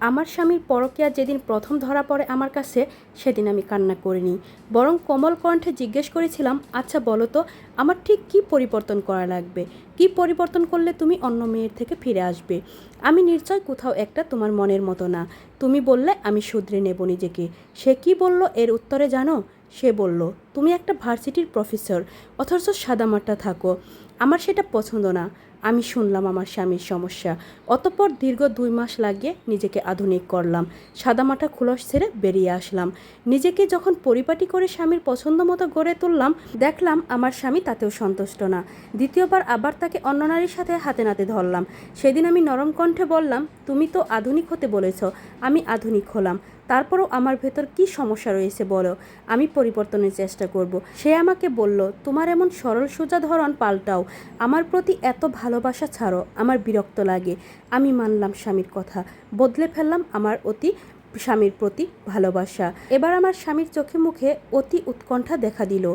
আমার স্বামীর পরকিয়া যেদিন প্রথম ধরা পড়ে আমার কাছে, সেদিন আমি কান্না করিনি। বরং কোমল কণ্ঠে জিজ্ঞেস করেছিলাম আচ্ছা বলো তো, আমার ঠিক কি পরিবর্তন করা লাগবে? কি পরিবর্তন করলে তুমি অন্য মেয়ের থেকে ফিরে আসবে? আমি নিশ্চয় কোথাও একটা তোমার মনের মতো না। তুমি বললে, আমি শুধরে নেব নিজেকে। সে কি বলল এর উত্তরে জানো? সে বলল, তুমি একটা ভার্সিটির প্রফেসর, অথচ সাদামাটা থাকো। আমার সেটা পছন্দ না আমি শুনলাম আমার স্বামীর সমস্যা। অতপর দীর্ঘ দুই মাস লাগিয়ে নিজেকে আধুনিক করলাম। সাদামাটা খুলস ছেড়ে বেরিয়ে আসলাম। নিজেকে যখন পরিপাটি করে স্বামীর পছন্দ মতো গড়ে তুললাম, দেখলাম আমার স্বামী তাতেও সন্তুষ্ট না। দ্বিতীয়বার আবার তাকে অন্য নারীর সাথে হাতে নাতে ধরলাম। সেদিন আমি নরম কণ্ঠে বললাম, তুমি তো আধুনিক হতে বলেছ। আমি আধুনিক হলাম। তারপরও আমার ভেতর কি সমস্যা রয়েছে বলো? আমি পরিবর্তনের চেষ্টা করব। সে আমাকে বলল, তোমার এমন সরল সোজা ধরন পাল্টাও। আমার প্রতি এত ভালোবাসা ছাড়ো, আমার বিরক্ত লাগে। আমি মানলাম স্বামীর কথা। বদলে ফেললাম আমার অতি স্বামীর প্রতি ভালোবাসা। এবার আমার স্বামীর চোখে মুখে অতি উৎকণ্ঠা দেখা দিল।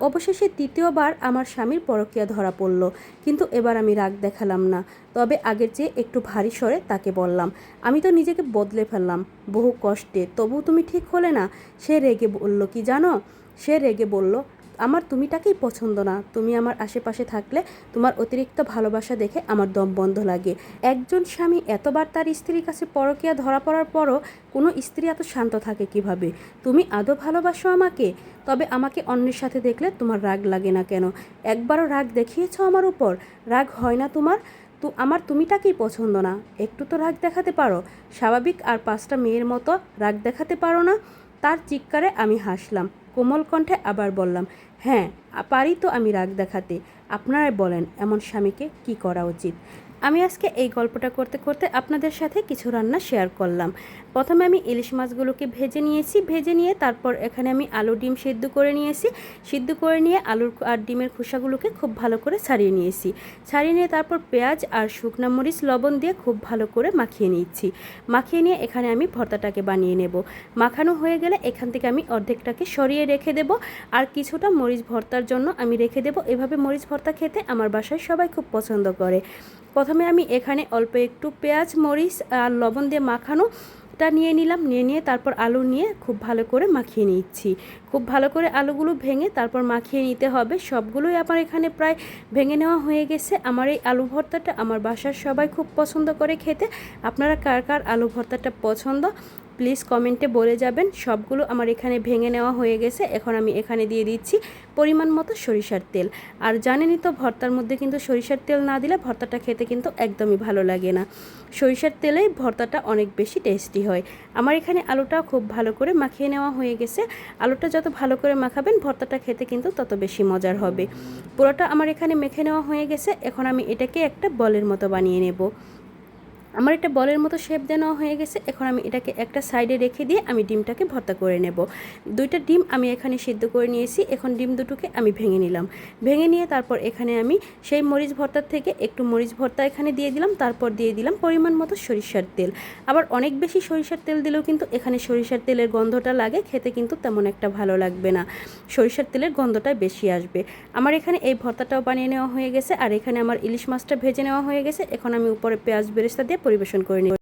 অবশেষে তৃতীয়বার আমার স্বামীর পরকীয়া ধরা পড়ল। কিন্তু এবার আমি রাগ দেখালাম না। তবে আগের চেয়ে একটু ভারী স্বরে তাকে বললাম, আমি তো নিজেকে বদলে ফেললাম। বহু কষ্টে। তবু তুমি ঠিক হলে না? সে রেগে বলল, কি জানো? সে রেগে বলল আমার তুমিটাকেই পছন্দ না। তুমি আমার আশেপাশে থাকলে তোমার অতিরিক্ত ভালোবাসা দেখে আমার দম বন্ধ লাগে। একজন স্বামী এতবার তার স্ত্রীর কাছে পরকিয়া ধরা পড়ার পরও কোনো স্ত্রী এত শান্ত থাকে কীভাবে? তুমি আদৌ ভালোবাসো আমাকে? তবে আমাকে অন্যের সাথে দেখলে তোমার রাগ লাগে না কেন? একবারও রাগ দেখিয়েছো আমার উপর? রাগ হয় না তোমার? তো, আমার তুমিটাকেই পছন্দ না। একটু তো রাগ দেখাতে পারো। স্বাভাবিক আর পাঁচটা মেয়ের মতো রাগ দেখাতে পারো না? তার চিৎকারে আমি হাসলাম। কোমল কণ্ঠে আবার বললাম হ্যাঁ পারি তো আমি রাগ দেখাতে। আপনারাই বলেন, এমন স্বামীকে কি করা উচিত? আমি আজকে এই গল্পটা করতে করতে আপনাদের সাথে কিছু রান্না শেয়ার করলাম। প্রথমে আমি ইলিশ মাছগুলোকে ভেজে নিয়েছি, ভেজে নিয়ে তারপর এখানে আমি আলু ডিম সিদ্ধ করে নিয়েছি। সিদ্ধ করে নিয়ে আলুর আর ডিমের খোসাগুলোকে খুব ভালো করে ছাড়িয়ে নিয়েছি। ছাড়িয়ে নিয়ে তারপর পেঁয়াজ আর শুকনা মরিচ, লবণ দিয়ে খুব ভালো করে মাখিয়ে নিচ্ছি। মাখিয়ে নিয়ে এখানে আমি ভর্তাটাকে বানিয়ে নেব। মাখানো হয়ে গেলে এখান থেকে আমি অর্ধেকটাকে সরিয়ে রেখে দেব। আর কিছুটা মরিচ ভর্তার জন্য আমি রেখে দেব। এভাবে মরিচ ভর্তা খেতে আমার বাসায় সবাই খুব পছন্দ করে। প্রথমে আমি এখানে অল্প একটু পেঁয়াজ, মরিচ আর লবণ দিয়ে মাখানো টা নিয়ে নিলাম, নিয়ে নিয়ে তারপর আলু নিয়ে খুব ভালো করে মাখিয়ে নিচ্ছি। খুব ভালো করে আলুগুলো ভেঙে তারপর মাখিয়ে নিতে হবে। সবগুলোই আমার এখানে প্রায় ভেঙে নেওয়া হয়ে গেছে। আমার এই আলু ভর্তাটা আমার বাসার সবাই খুব পছন্দ করে খেতে। আপনারা কার কার আলু ভর্তাটা পছন্দ প্লিজ কমেন্টে বলে যাবেন। সবগুলো আমার এখানে ভেঙে নেওয়া হয়ে গেছে। এখন আমি এখানে দিয়ে দিচ্ছি পরিমাণ মতো সরিষার তেল। আর জানেনই তো, ভর্তার মধ্যে কিন্তু সরিষার তেল না দিলে ভর্তাটা খেতে কিন্তু একদমই ভালো লাগে না। সরিষার তেলেই ভর্তাটা অনেক বেশি টেস্টি হয়। আমার এখানে আলুটা খুব ভালো করে মাখিয়ে নেওয়া হয়ে গেছে। আলুটা যত ভালো করে মাখাবেন, ভর্তাটা খেতে কিন্তু তত বেশি মজার হবে। পুরোটা আমার এখানে মেখে নেওয়া হয়ে গেছে। এখন আমি এটাকে একটা বলের মতো বানিয়ে নেব। আমার একটা বলের মতো শেপ দেওয়া হয়ে গেছে, এখন আমি এটাকে একটা সাইডে রেখে দিয়ে আমি ডিমটাকে ভর্তা করে নেব। দুইটা ডিম আমি এখানে সিদ্ধ করে নিয়েছি, এখন ডিম দুটোকে আমি ভেঙে নিলাম। ভেঙে নিয়ে তারপর এখানে আমি সেই মরিচ ভর্তার থেকে একটু মরিচ ভর্তা এখানে দিয়ে দিলাম, তারপর দিয়ে দিলাম পরিমাণ মতো সরিষার তেল। আবার অনেক বেশি সরিষার তেল দিলেও কিন্তু এখানে সরিষার তেলের গন্ধটা লাগে, খেতে কিন্তু তেমন একটা ভালো লাগবে না। সরিষার তেলের গন্ধটাই বেশি আসবে। আমার এখানে এই ভর্তাটাও বানিয়ে নেওয়া হয়ে গেছে, আর এখানে আমার ইলিশ মাছটা ভেজে নেওয়া হয়ে গেছে। এখন আমি উপরে পেঁয়াজ বেরেস্তা দিয়ে পরিবেশন করে নিই